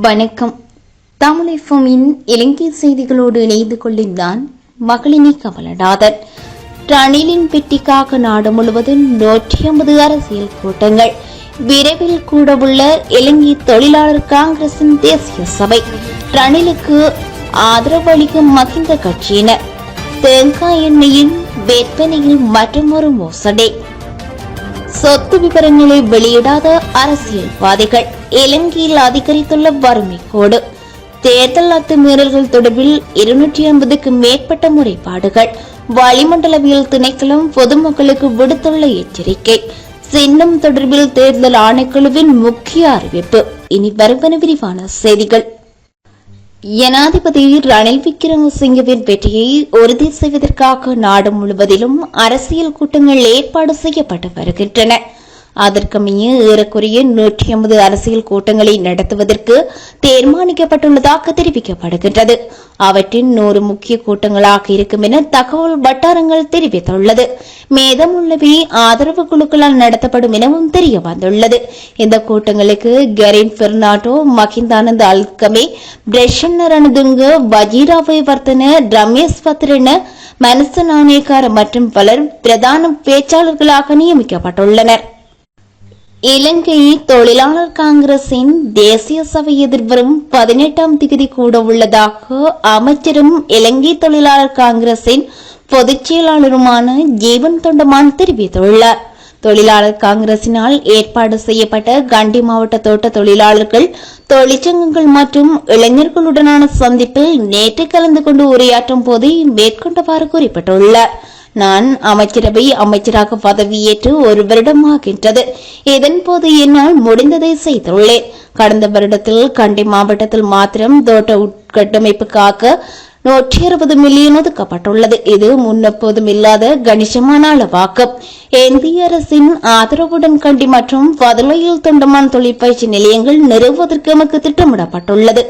வணக்கம். தமிழிஃபமின் இலங்கை செய்திகளோடு இணைந்து கொள்ளும் மகளினி கமலநாதன். ரணிலின் பெட்டிக்காக நாடு முழுவதும் நூற்றி ஐம்பது அரசியல் கூட்டங்கள். விரைவில் கூடவுள்ள இலங்கை தொழிலாளர் காங்கிரசின் தேசிய சபை. ரணிலுக்கு ஆதரவு அளிக்கும் மகிந்த கட்சியினர். தேங்காய் எண்ணெயின் விற்பனையில் மற்றொரு மோசடி. சொத்து விவரங்களை வெளியிடாத அரசியல்வாதிகள். இலங்கையில் அதிகரித்துள்ள வறுமை கோடு. தேர்தல் அத்துமீறல்கள் தொடர்பில் இருநூற்றி ஐம்பதுக்கு மேற்பட்ட முறைப்பாடுகள். வளிமண்டலவியல் திணைக்களம் பொதுமக்களுக்கு விடுத்துள்ள எச்சரிக்கை. சின்னம் தொடர்பில் தேர்தல் ஆணைக்குழுவின் முக்கிய அறிவிப்பு. இனி வருவன விரிவான செய்திகள். ஜனாதிபதி ரணில் விக்ரமசிங்கவின் வெற்றியை உறுதி செய்வதற்காக நாடு முழுவதிலும் அரசியல் கூட்டங்கள் ஏற்பாடு செய்யப்பட்டு வருகின்றன. அதற்கமைய ஏறக்குறைய நூற்றி ஐம்பது அரசியல் கூட்டங்களை நடத்துவதற்கு தீர்மானிக்கப்பட்டுள்ளதாக தெரிவிக்கப்படுகின்றது. அவற்றின் நூறு முக்கிய கூட்டங்களாக இருக்கும் என தகவல் வட்டாரங்கள் தெரிவித்துள்ளது. மீதமுள்ளவை ஆதரவு குழுக்களால் நடத்தப்படும் எனவும் தெரிய வந்துள்ளது இந்த கூட்டங்களுக்கு கெரின் பெர்னாட்டோ மகிந்தானந்த் அல்கமே பிரஷன் ரணதுங்க வஜீராவை வர்த்தன ரமேஷ் பத்ரன மனசு நாணயக்கார மற்றும் பலர் பிரதான பேச்சாளர்களாக நியமிக்கப்பட்டுள்ளனர். இலங்கை தொழிலாளர் காங்கிரசின் தேசிய சபை எதிர்வரும் பதினெட்டாம் திகதி கூட உள்ளதாக அமைச்சரும் இலங்கை தொழிலாளர் காங்கிரசின் பொதுச் செயலாளருமான ஜீவன் தொண்டமான் தெரிவித்துள்ளார். தொழிலாளர் காங்கிரசினால் ஏற்பாடு செய்யப்பட்ட கண்டி மாவட்ட தோட்ட தொழிலாளர்கள் தொழிற்சங்கங்கள் மற்றும் இளைஞர்களுடனான சந்திப்பில் நேற்று கலந்து கொண்டு உரையாற்றும் போது மேற்கொண்டவாறு குறிப்பிட்டுள்ளார். நான் அமைச்சரவை அமைச்சராக பதவியேற்று ஒரு வருடமாகின்றது. இதன் இதன்போது என்னால் முடிந்ததை செய்துள்ளேன். கடந்த வருடத்தில் கண்டி மாவட்டத்தில் மாத்திரம் தோட்ட உட்கட்டமைப்புக்காக நூற்றி அறுபது மில்லியன் ஒதுக்கப்பட்டுள்ளது. இது முன்னெப்போதும் இல்லாத கணிசமான அளவாக்கம் இந்திய அரசின் ஆதரவுடன் கண்டி மற்றும் பதிலையில் தொண்டமான் தொழிற்பயிற்சி நிலையங்கள் நிறுவுவதற்கு எமக்கு திட்டமிடப்பட்டுள்ளது.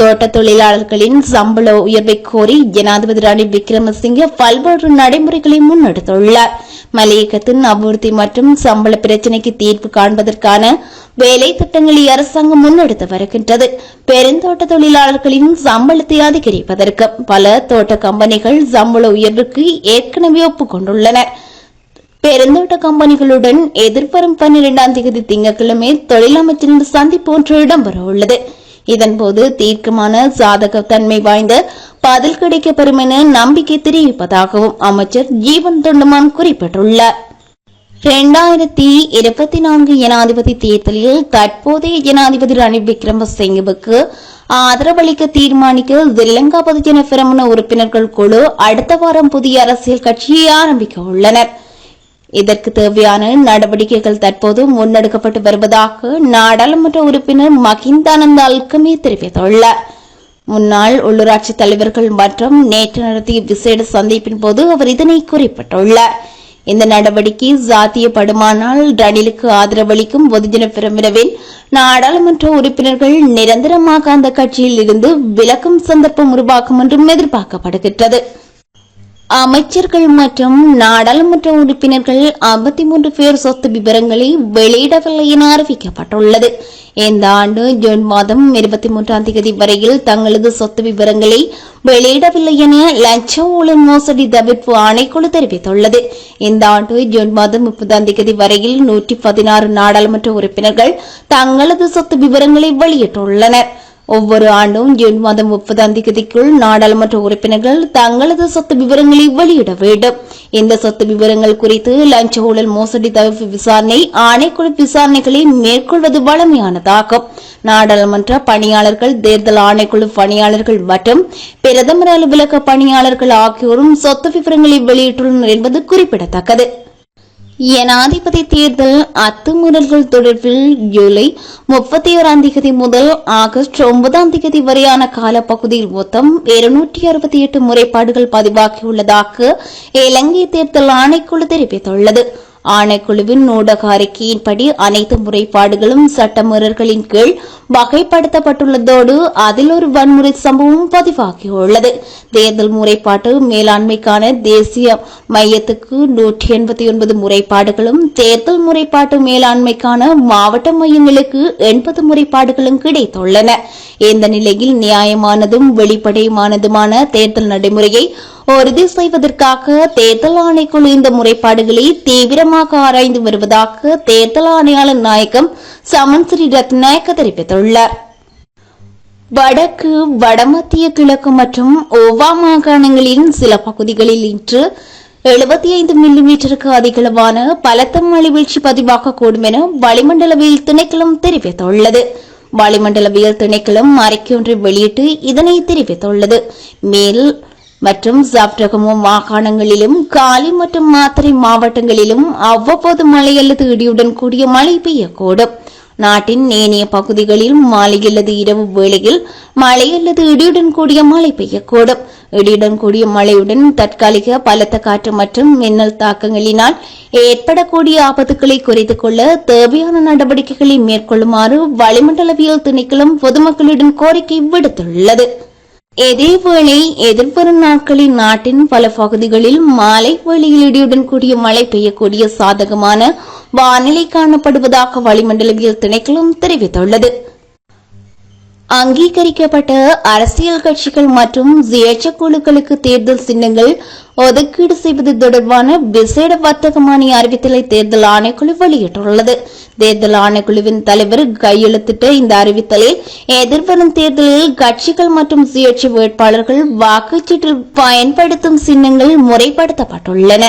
தோட்ட தொழிலாளர்களின் சம்பள உயர்வை கோரி ஜனாதிபதி ரணில் விக்ரமசிங்கே பல்வேறு நடைமுறைகளை முன்னெடுத்துள்ளார். மலையகத்தின் அபிவிருத்தி மற்றும் சம்பள பிரச்சினைக்கு தீர்வு காண்பதற்கான வேலை திட்டங்களை அரசாங்கம் முன்னெடுத்து வருகின்றது. பெருந்தோட்ட தொழிலாளர்களின் சம்பளத்தை அதிகரிப்பதற்கு பல தோட்ட கம்பெனிகள் சம்பள உயர்வுக்கு ஏற்கனவே ஒப்புக்கொண்டுள்ளன. பெருந்தோட்ட கம்பெனிகளுடன் எதிர்வரும் பன்னிரெண்டாம் தேதி திங்கட்கிழமை தொழிலமைச்சரின் சந்திப்பு ஒன்று இடம்பெற உள்ளது இதன்போது தீர்க்கமான சாதகத்தன்மை வாய்ந்த பதில் கிடைக்கப்பெறும் என நம்பிக்கை தெரிவிப்பதாகவும் அமைச்சர் ஜீவன் தொண்டுமான் குறிப்பிட்டுள்ளார். இரண்டாயிரத்தி இருபத்தி நான்கு ஜனாதிபதி தேர்தலில் தற்போதைய ஜனாதிபதி ரணில் விக்ரமசிங்கவுக்கு ஆதரவளிக்க தீர்மானிக்க ஸ்ரீலங்கா பொதுஜன பிரமுன உறுப்பினர்கள் குழு அடுத்த வாரம் புதிய அரசியல் கட்சியை ஆரம்பிக்க உள்ளனர். இதற்கு தேவையான நடவடிக்கைகள் தற்போது முன்னெடுக்கப்பட்டு வருவதாக நாடாளுமன்ற உறுப்பினர் மகிந்தானந்த அல்கமே தெரிவித்துள்ளார். முன்னாள் உள்ளூராட்சி தலைவர்கள் மற்றும் நேற்று நடத்திய விசேட சந்திப்பின் போது அவர் இதனை குறிப்பிட்டுள்ளார். இந்த நடவடிக்கை சாத்தியப்படுமானால் ரணிலுக்கு ஆதரவளிக்கும் பொதுஜன பிரமிரவில் நாடாளுமன்ற உறுப்பினர்கள் நிரந்தரமாக அந்த கட்சியில் இருந்து விலக்கும் சந்தர்ப்பம் உருவாக்கும் என்றும் எதிர்பார்க்கப்படுகின்றது. அமைச்சர்கள் மற்றும் நாடாளுமன்ற உறுப்பினர்கள் ஐம்பத்தி மூன்று பேர் சொத்து விவரங்களை வெளியிடவில்லை என அறிவிக்கப்பட்டுள்ளது. இந்த ஆண்டு ஜூன் மாதம் இருபத்தி மூன்றாம் தேதி வரையில் தங்களது சொத்து விவரங்களை வெளியிடவில்லை என லஞ்ச ஊழல் மோசடி தவிர்ப்பு ஆணைக்குழு தெரிவித்துள்ளது. இந்த ஆண்டு ஜூன் மாதம் முப்பதாம் தேதி வரையில் நூற்றி பதினாறு நாடாளுமன்ற உறுப்பினர்கள் தங்களது சொத்து விவரங்களை வெளியிட்டுள்ளனர். ஒவ்வொரு ஆண்டும் ஜூன் மாதம் முப்பதாம் தேதிக்குள் நாடாளுமன்ற உறுப்பினர்கள் தங்களது சொத்து விவரங்களை வெளியிட வேண்டும். இந்த சொத்து விவரங்கள் குறித்து லஞ்ச ஊழல் மோசடி தவிர்ப்பு விசாரணை ஆணைக்குழு விசாரணைகளை மேற்கொள்வது வளமையானதாகும் நாடாளுமன்ற பணியாளர்கள் தேர்தல் ஆணைக்குழு பணியாளர்கள் மற்றும் பிரதமர் அலுவலக பணியாளர்கள் ஆகியோரும் சொத்து விவரங்களை வெளியிட்டுள்ளனர் என்பது குறிப்பிடத்தக்கது. ஜனாதிபதி தேர்தல் அத்துமீறல்கள் தொடர்பில் ஜூலை முப்பத்தி ஓராம் தேதி முதல் ஆகஸ்ட் ஒன்பதாம் தேதி வரையான காலப்பகுதியில் மொத்தம் இருநூற்றி அறுபத்தி எட்டு முறைப்பாடுகள் பதிவாகியுள்ளதாக இலங்கை தேர்தல் ஆணைக்குழு தெரிவித்துள்ளது. ஆணைக்குழுவின் ஊடக அறிக்கையின்படி அனைத்து முறைப்பாடுகளும் சட்டமீறல்களின் கீழ் வகைப்படுத்தப்பட்டுள்ளதோடு அதில் ஒரு வன்முறை சம்பவம் பதிவாகியுள்ளது. தேர்தல் முறைப்பாட்டு மேலாண்மைக்கான தேசிய மையத்துக்கு நூற்றி எண்பத்தி ஒன்பது முறைப்பாடுகளும் தேர்தல் முறைப்பாட்டு மேலாண்மைக்கான மாவட்ட மையங்களுக்கு எண்பது முறைப்பாடுகளும் கிடைத்துள்ளன. இந்த நிலையில் நியாயமானதும் வெளிப்படையுமானதுமான தேர்தல் நடைமுறையை உறுதி செய்வதற்காக தேர்தல் ஆணைக்குழு இந்த முறைப்பாடுகளை தீவிரமாக ஆராய்ந்து வருவதாக தேர்தல் ஆணையாளர் நாயகம் சமன் ஸ்ரீ ரத்நாயக்க தெரிவித்துள்ளார். வடக்கு வடமத்திய கிழக்கு மற்றும் ஓவா மாகாணங்களின் சில பகுதிகளில் இன்று எழுபத்தி ஐந்து மில்லிமீட்டருக்கு அதிகளவான பலத்த மழை வீழ்ச்சி பதிவாகக்கூடும் என வளிமண்டலவியல் திணைக்களம் தெரிவித்துள்ளது. வளிமண்டலவியல் திணைக்களம் அறிக்கை ஒன்றை வெளியிட்டு இதனை தெரிவித்துள்ளது. மேல் மற்றும் சப்ரகமோ மாகாணங்களிலும் காலி மற்றும் மாத்தறை மாவட்டங்களிலும் அவ்வப்போது மழை அல்லது இடியுடன் கூடிய மழை பெய்யக்கூடும். நாட்டின் ஏனைய பகுதிகளில் மாலை அல்லது இரவு வேளையில் மழை அல்லது இடியுடன் கூடிய மழை பெய்யக்கூடும். இடியுடன் கூடிய மழையுடன் தற்காலிக பலத்த காற்று மற்றும் மின்னல் தாக்கங்களினால் ஏற்படக்கூடிய ஆபத்துக்களை குறைத்துக் கொள்ள தேவையான நடவடிக்கைகளை மேற்கொள்ளுமாறு வளிமண்டலவியல் திணைக்களம் பொதுமக்களிடம் கோரிக்கை விடுத்துள்ளது. இதேவேளை எதிர்வரும் நாட்களில் நாட்டின் பல பகுதிகளில் மாலை வேளையில் இடியுடன் கூடிய மழை பெய்யக்கூடிய சாதகமான வானிலை காணப்படுவதாக வளிமண்டலவியல் திணைக்களம் தெரிவித்துள்ளது. அங்கீகரிக்கப்பட்ட அரசியல் கட்சிகள் மற்றும் சுயேட்சை குழுக்களுக்கு தேர்தல் சின்னங்கள் ஒதுக்கீடு செய்வது தொடர்பான விசேட வர்த்தகமானி அறிவித்தலை தேர்தல் ஆணைக்குழு வெளியிட்டுள்ளது. தேர்தல் ஆணைக்குழுவின் தலைவர் கையெழுத்திட்ட இந்த அறிவித்தலில் எதிர்வரும் தேர்தலில் கட்சிகள் மற்றும் சுயேட்சை வேட்பாளர்கள் வாக்குச்சீட்டில் பயன்படுத்தும் சின்னங்கள் முறைப்படுத்தப்பட்டுள்ளன.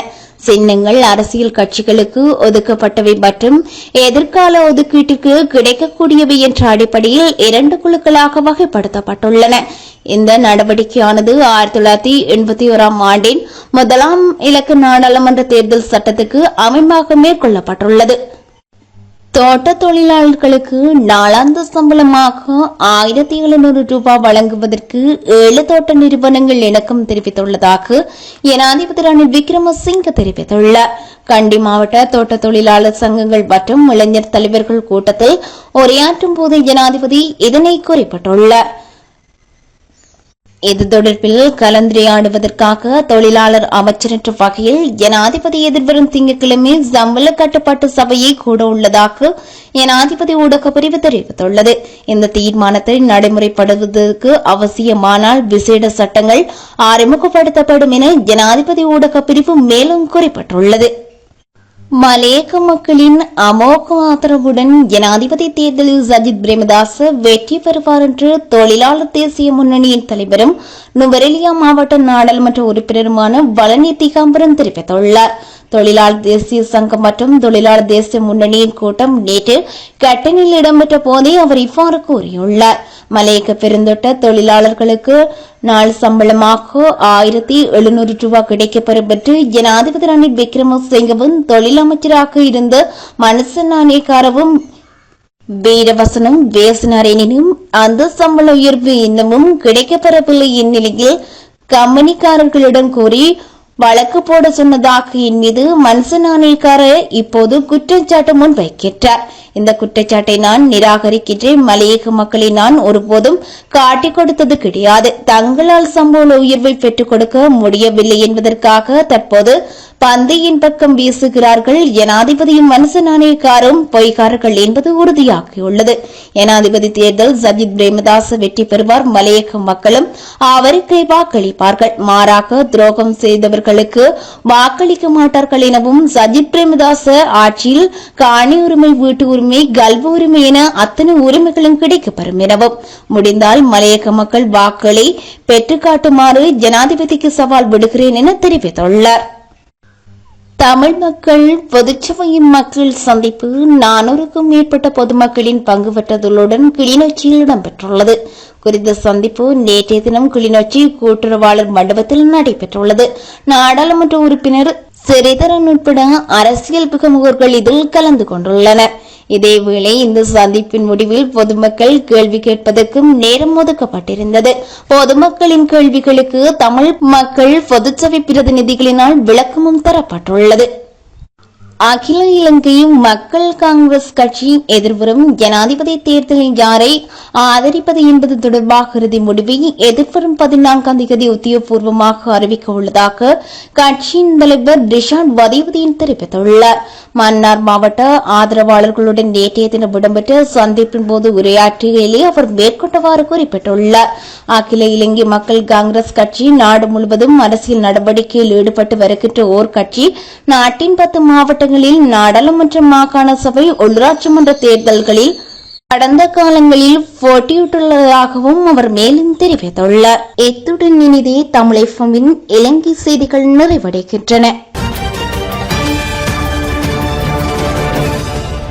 சின்னங்கள் அரசியல் கட்சிகளுக்கு ஒதுக்கப்பட்டவை மற்றும் எதிர்கால ஒதுக்கீட்டுக்கு கிடைக்கக்கூடியவை என்ற அடிப்படையில் இரண்டு குழுக்களாக வகைப்படுத்தப்பட்டுள்ளன. இந்த நடவடிக்கையானது ஆயிரத்தி தொள்ளாயிரத்தி எண்பத்தி ஓராம் ஆண்டின் முதலாம் இலக்கு நாடாளுமன்ற தேர்தல் சட்டத்துக்கு அமைப்பாக மேற்கொள்ளப்பட்டுள்ளது. தோட்ட தொழிலாளர்களுக்கு நாளாந்த சம்பளமாக ஆயிரத்தி எழுநூறு ரூபாய் வழங்குவதற்கு ஏழு தோட்ட நிறுவனங்கள் இணக்கம் தெரிவித்துள்ளதாக ஜனாதிபதி ரணில் விக்ரமசிங்க தெரிவித்துள்ளார். கண்டி மாவட்ட தோட்ட தொழிலாளர் சங்கங்கள் மற்றும் இளைஞர் தலைவர்கள் கூட்டத்தில் உரையாற்றும் போது ஜனாதிபதி இதனை குறிப்பிட்டுள்ளார். இது தொடர்பில் கலந்துரையாடுவதற்காக தொழிலாளர் அமைச்சரற்ற வகையில் ஜனாதிபதி எதிர்வரும் திங்கட்கிழமை சம்பள கட்டுப்பாட்டு சபையை கூட உள்ளதாக ஜனாதிபதி ஊடக பிரிவு தெரிவித்துள்ளது. இந்த தீர்மானத்தை நடைமுறைப்படுவதற்கு அவசியமானால் விசேட சட்டங்கள் அறிமுகப்படுத்தப்படும் என ஜனாதிபதி ஊடக பிரிவு மேலும் குறிப்பிட்டுள்ளது. மலேக மக்களின் அமோக ஆதரவுடன் ஜனாதிபதி தேர்தலில் சஜித் பிரேமதாஸ் வெற்றி பெறுவார் என்று தொழிலாளர் தேசிய முன்னணியின் தலைவரும் நுவரெலியா மாவட்ட நாடாளுமன்ற உறுப்பினருமான வளனி திகாம்பரம் தெரிவித்துள்ளார். தொழிலாளர் தேசிய சங்கம் மற்றும் தொழிலாளர் தேசிய முன்னணியின் கூட்டம் நேற்று கட்டணில் இடம்பெற்ற போதே அவர் இவ்வாறு கூறியுள்ளார். மலையக பெருந்தொட்ட தொழிலாளர்களுக்கு நாள் சம்பளமாக ஆயிரத்தி எழுநூறு ரூபாய் கிடைக்கப்பெறும் என்று ஜனாதிபதி ரணில் விக்ரமசிங்கவும் தொழில் அமைச்சராக இருந்த மனச நாணயக்காரவும் வீரவசனம் பேசினார் எனினும் அந்த சம்பள உயர்வு இன்னமும் கிடைக்கப்பெறவில்லை இந்நிலையில் கம்பெனிக்காரர்களிடம் கூறி வழக்கு போட சொன்னதாக என் மீது மனச நாணயக்காரர் இப்போது குற்றச்சாட்டு முன் வைக்கின்றார். இந்த குற்றச்சாட்டை நான் நிராகரிக்கின்றேன். மலையக மக்களை நான் ஒருபோதும் காட்டிக் கொடுத்தது கிடையாது. தங்களால் சம்பள உயர்வை பெற்றுக் கொடுக்க முடியவில்லை என்பதற்காக தற்போது பந்தையின் பக்கம் வீசுகிறார்கள். ஜனாதிபதியும் மனச நாணயக்காரும் பொய்காரர்கள் என்பது உறுதியாகியுள்ளது. ஜனாதிபதி தேர்தல் சஜித் பிரேமதாஸ் வெற்றி பெறுவார் மலையக மக்களும். அவருக்கே வாக்களிப்பார்கள். மாறாக துரோகம் செய்தவர்களுக்கு வாக்களிக்க மாட்டார்கள் எனவும் சஜித் பிரேமதாஸ் ஆட்சியில் காணி உரிமை வீட்டு உரிமை கல்வ உரிமை என அத்தனை உரிமைகளும் கிடைக்கப்பெறும் எனவும். முடிந்தால் மலையக மக்கள் வாக்களை பெற்றுக்காட்டுமாறு ஜனாதிபதிக்கு சவால் விடுகிறேன் என தெரிவித்துள்ளார். தமிழ் மக்கள் பொதுச்சபையின் மக்கள் சந்திப்பு நானூறுக்கும் மேற்பட்ட பொதுமக்களின் பங்கு பெற்றதுடன் கிளிநொச்சியில் இடம்பெற்றுள்ளது. குறித்த சந்திப்பு நேற்றைய தினம் கிளிநொச்சி கூட்டுறவாளர் மண்டபத்தில் நடைபெற்றுள்ளது. நாடாளுமன்ற உறுப்பினர் சிறிதரன் உட்பட அரசியல் பிரமுகர்கள் இதில் கலந்து கொண்டுள்ளனர். இதேவேளை இந்த சந்திப்பின் முடிவில் பொதுமக்கள் கேள்வி கேட்பதற்கும் நேரம் ஒதுக்கப்பட்டிருந்தது. பொதுமக்களின் கேள்விகளுக்கு தமிழ் மக்கள் பொதுச்சபை பிரதிநிதிகளினால் விளக்கமும் தரப்பட்டுள்ளது. அகில இலங்கை மக்கள் காங்கிரஸ் கட்சி எதிர்வரும் ஜனாதிபதி தேர்தலில் யாரை ஆதரிப்பது என்பது தொடர்பாக இறுதி முடிவை எதிர்வரும் பதினான்காம் தேதி உத்தியோகபூர்வமாக அறிவிக்க உள்ளதாக கட்சியின் தலைவர் ரிஷாட் வதியுதீன் தெரிவித்துள்ளார். மன்னார் மாவட்ட ஆதரவாளர்களுடன் நேற்றைய தினம் இடம்பெற்ற சந்திப்பின் போது உரையாற்றுகையிலே அவர் மேற்கொண்டவாறு குறிப்பிட்டுள்ளார். அகில இலங்கை மக்கள் காங்கிரஸ் கட்சி நாடு முழுவதும் அரசியல் நடவடிக்கையில் ஈடுபட்டு வருகின்ற ஓர் கட்சி நாட்டின் பத்து மாவட்டங்களில் நாடாளுமன்ற மாகாண சபை உள்ளாட்சி மன்ற தேர்தல்களில் கடந்த காலங்களில் போட்டியிட்டுள்ளதாகவும் அவர் மேலும் தெரிவித்துள்ளார். இத்துடன் இனிதே தமிழ் இலங்கை செய்திகள் நிறைவடைகின்றன.